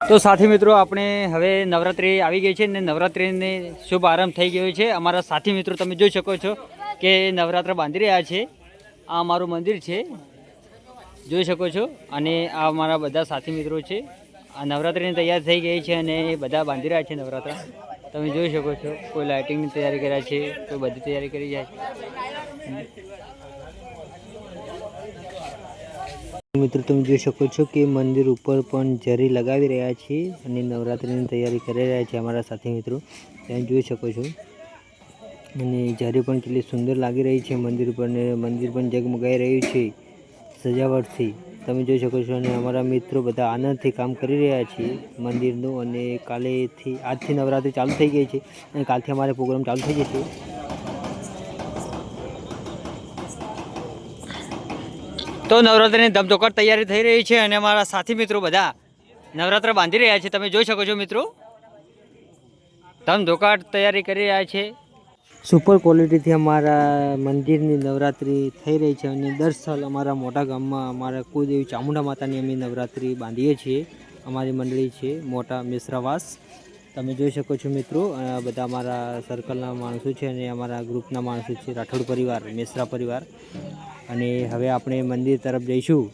તો સાથી મિત્રો, આપણે હવે નવરાત્રિ આવી ગઈ છે ને નવરાત્રિને શુભ આરંભ થઈ ગયો છે. અમારા સાથી મિત્રો, તમે જોઈ શકો છો કે નવરાત્ર બાંધી રહ્યા છે. આ અમારું મંદિર છે. જોઈ શકો છો. અને આ અમારા બધા સાથી મિત્રો છે. આ નવરાત્રિની તૈયાર થઈ ગઈ છે અને બધા બાંધી રહ્યા છે નવરાત્ર. તમે જોઈ શકો છો, કોઈ લાઇટિંગની તૈયારી કર્યા છે, કોઈ બધી તૈયારી કરી જાય છે. મિત્રો, તમે જોઈ શકો છો કે મંદિર ઉપર પણ જરી લગાવી રહ્યા છે અને નવરાત્રિની તૈયારી કરી રહ્યા છે અમારા સાથી મિત્રો. ત્યાં જોઈ શકો છો. અને જરી પણ કેટલી સુંદર લાગી રહી છે મંદિર પર ને મંદિર પણ જગમગાઈ રહ્યું છે સજાવટથી. તમે જોઈ શકો છો અને અમારા મિત્રો બધા આનંદથી કામ કરી રહ્યા છે મંદિરનું અને કાલેથી, આજથી નવરાત્રિ ચાલુ થઈ ગઈ છે અને કાલથી અમારે પ્રોગ્રામ ચાલુ થઈ જશે. તો નવરાત્રિની ધમધોકટ તૈયારી થઈ રહી છે અને અમારા સાથી મિત્રો બધા નવરાત્ર બાંધી રહ્યા છે. તમે જોઈ શકો છો મિત્રો. ધમધોકાટ તૈયારી કરી રહ્યા છે. સુપર ક્વોલિટીથી અમારા મંદિરની નવરાત્રિ થઈ રહી છે અને દર સાલ અમારા મોટા ગામમાં અમારા કુળદેવી ચામુંડા માતાની અમે નવરાત્રિ બાંધીએ છીએ. અમારી મંડળી છે મોટા મિશ્રાવાસ. તમે જોઈ શકો છો મિત્રો બધા અમારા સર્કલના માણસો છે અને અમારા ગ્રુપના માણસો છે. રાઠોડ પરિવાર, મિશ્રા પરિવાર. અને હવે આપણે મંદિર તરફ જઈશું.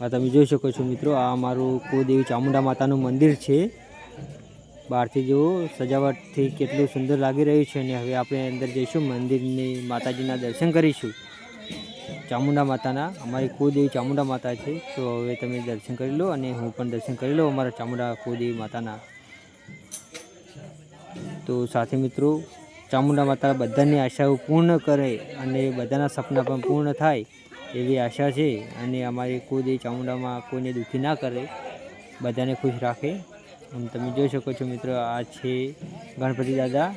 આ તમે જોઈ શકો છો મિત્રો, આ અમારું કુદેવી ચામુંડા માતાનું મંદિર છે. બહારથી જુઓ, સજાવટથી કેટલું સુંદર લાગી રહ્યું છે અને હવે આપણે અંદર જઈશું, મંદિરની માતાજીના દર્શન કરીશું. ચામુંડા માતાના, અમારી કુદેવી ચામુંડા માતા છે, તો હવે તમે દર્શન કરી લો અને હું પણ દર્શન કરી લઉં અમારા ચામુંડા કુદેવી માતાના. તો સાથે મિત્રો ચામુંડા માતા બધાની આશાઓ પૂર્ણ કરે અને બધાના સપના પણ પૂર્ણ થાય એવી આશા છે અને અમારી કોઈ ચામુંડામાં કોઈને દુઃખી ના કરે. બધાને ખુશ રાખે. અને તમે જોઈ શકો છો મિત્રો, આ છે ગણપતિ દાદા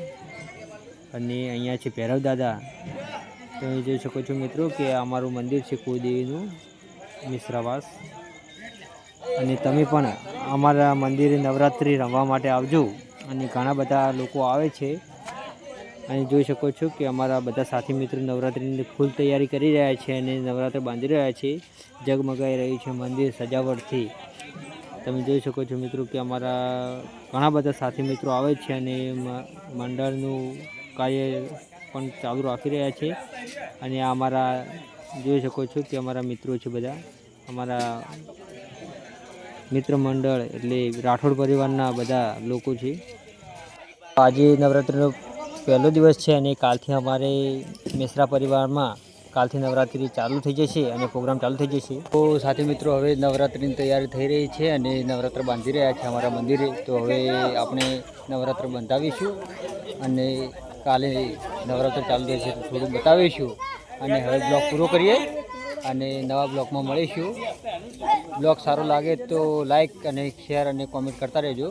અને અહીંયા છે ભૈરવ દાદા. તમે જોઈ શકો છો મિત્રો કે અમારું મંદિર છે કુળદેવીનું મિશ્રાવાસ. અને તમે પણ અમારા મંદિરે નવરાત્રિ રમવા માટે આવજો અને ઘણા બધા લોકો આવે છે. અને જોઈ શકો છો કે અમારા બધા સાથી મિત્રો નવરાત્રિની ફૂલ તૈયારી કરી રહ્યા છે અને નવરાત્ર બાંધી રહ્યા છે. જગમગાઈ રહ્યું છે મંદિર સજાવટથી. તમે જોઈ શકો છો મિત્રો કે અમારા ઘણા બધા સાથી મિત્રો આવે છે અને મંડળનું કાર્ય પણ ચાલુ રાખી રહ્યા છે. અને અમારા, જોઈ શકો છો કે અમારા મિત્રો છે બધા. અમારા મિત્ર મંડળ એટલે રાઠોડ પરિવારના બધા લોકો છે. આજે નવરાત્રિનો પહેલો દિવસ છે અને કાલથી અમારે મિશ્રા પરિવારમાં કાલથી નવરાત્રિ ચાલુ થઈ જશે અને પ્રોગ્રામ ચાલુ થઈ જશે. તો સાથે મિત્રો, હવે નવરાત્રિની તૈયારી થઈ રહી છે અને નવરાત્ર બાંધી રહ્યા છે અમારા મંદિરે. તો હવે આપણે નવરાત્ર બંધાવીશું અને કાલે નવરાત્ર ચાલુ થશે તો થોડું બતાવીશું. અને હવે બ્લોગ પૂરો કરીએ અને નવા બ્લોગમાં મળીશું. બ્લોગ સારો લાગે તો લાઈક અને શેર અને કોમેન્ટ કરતા રહેજો.